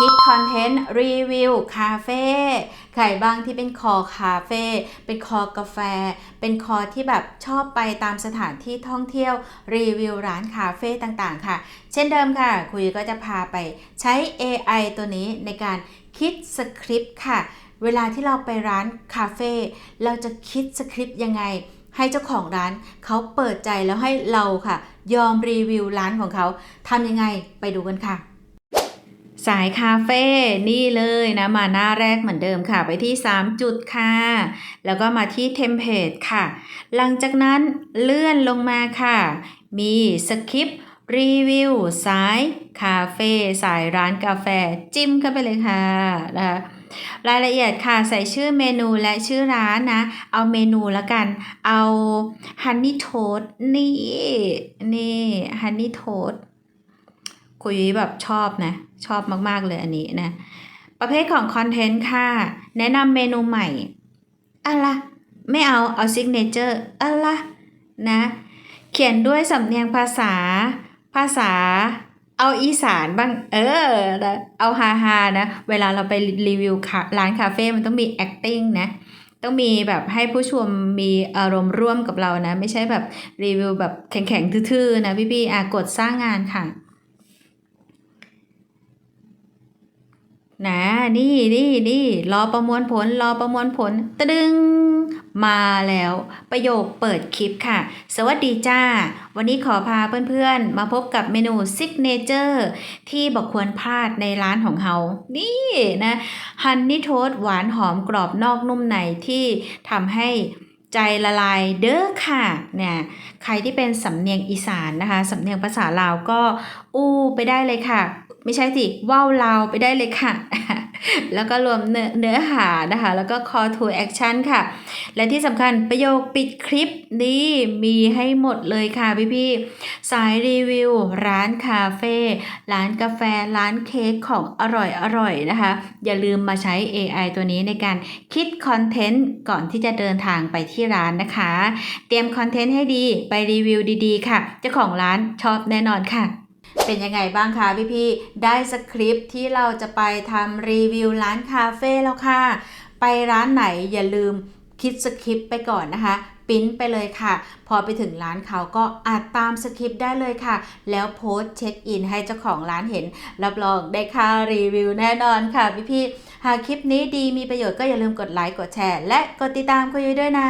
คิดคอนเทนต์รีวิวคาเฟ่ใครบ้างที่เป็นคอคาเฟ่เป็นคอกาแฟ เป็นคอที่แบบชอบไปตามสถานที่ท่องเที่ยวรีวิวร้านคาเฟ่ต่างๆ ค่ะ เช่นเดิมค่ะ คุยก็จะพาไปใช้ AI ตัวนี้ในการคิดสคริปต์ค่ะ เวลาที่เราไปร้านคาเฟ่เราจะคิดสคริปต์ยังไง ให้เจ้าของร้านเขาเปิดใจแล้วให้เราค่ะ ยอมรีวิวร้านของเขาทำยังไงไปดูกันค่ะ สายคาเฟ่นี่เลยนะมาหน้าแรกเหมือนเดิมค่ะ ไปที่ 3 จุดค่ะ แล้วก็มาที่เทมเพลตค่ะ หลังจากนั้นเลื่อนลงมาค่ะ มีสคริปต์รีวิวสายคาเฟ่สายร้านกาแฟจิ้มเข้าไปเลยค่ะนะคะรายละเอียดค่ะใส่ชื่อเมนูและชื่อร้านนะ เอาเมนูละกัน เอาฮันนี่โทสนี่นี่ฮันนี่โทส คุยแบบชอบนะ ชอบมาก ๆ เลยอันนี้นะ ประเภทของคอนเทนต์ค่ะ แนะนำเมนูใหม่อะไรไม่เอา เอาซิกเนเจอร์อะไรนะ เขียนด้วยสำเนียงภาษา ภาษา เอาอีสานบ้าง เออ เอาฮาฮานะ เวลาเราไปรีวิวค่ร้านคาเฟ่ มันต้องมี acting นะต้องมีแบบให้ผู้ชมมีอารมณ์ร่วมกับเรานะ ไม่ใช่แบบรีวิวแบบแข็งๆทื่อๆนะพี่ๆอะกดสร้างงานค่ะ นะนี่นี่นี่รอประมวลผลรอประมวลผลตะดึง มาแล้ว ประโยคเปิดคลิปค่ะ สวัสดีจ้า วันนี้ขอพาเพื่อนๆ มาพบกับเมนูซิกเนเจอร์ที่บอกควรพลาดในร้านของเฮานี่นะฮันนี่โทสหวานหอมกรอบนอกนุ่มในที่ทำให้ใจละลายเด้อค่ะเนี่ยใครที่เป็นสำเนียงอีสานนะคะสำเนียงภาษาลาวก็อู้ไปได้เลยค่ะ ไม่ใช่สิว่าวลาไปได้เลยค่ะ แล้วก็รวมเนื้อเนื้อหานะคะ แล้วก็ call to action ค่ะ และที่สำคัญประโยคปิดคลิปนี้มีให้หมดเลยค่ะพี่ๆ สายรีวิว ร้านคาเฟ่ ร้านกาแฟ ร้านเค้กของอร่อยอร่อยนะคะ อย่าลืมมาใช้ AI ตัวนี้ในการคิดคอนเทนต์ก่อนที่จะเดินทางไปที่ร้านนะคะ เตรียมคอนเทนต์ให้ดี ไปรีวิวดีๆ ค่ะ เจ้าของร้านชอบแน่นอนค่ะ เป็นยังไงบ้างคะพี่ๆ ได้สคริปต์ที่เราจะไปทำรีวิวร้านคาเฟ่แล้วค่ะ ไปร้านไหนอย่าลืมคิดสคริปต์ไปก่อนนะคะปิ้นไปเลยค่ะ พอไปถึงร้านเขาก็อาจตามสคริปต์ได้เลยค่ะ แล้วโพสเช็คอินให้เจ้าของร้านเห็น รับรองได้ค่ารีวิวแน่นอนค่ะพี่ๆหากคลิปนี้ดีมีประโยชน์ก็อย่าลืมกดไลค์กดแชร์ และกดติดตามคุยด้วยนะ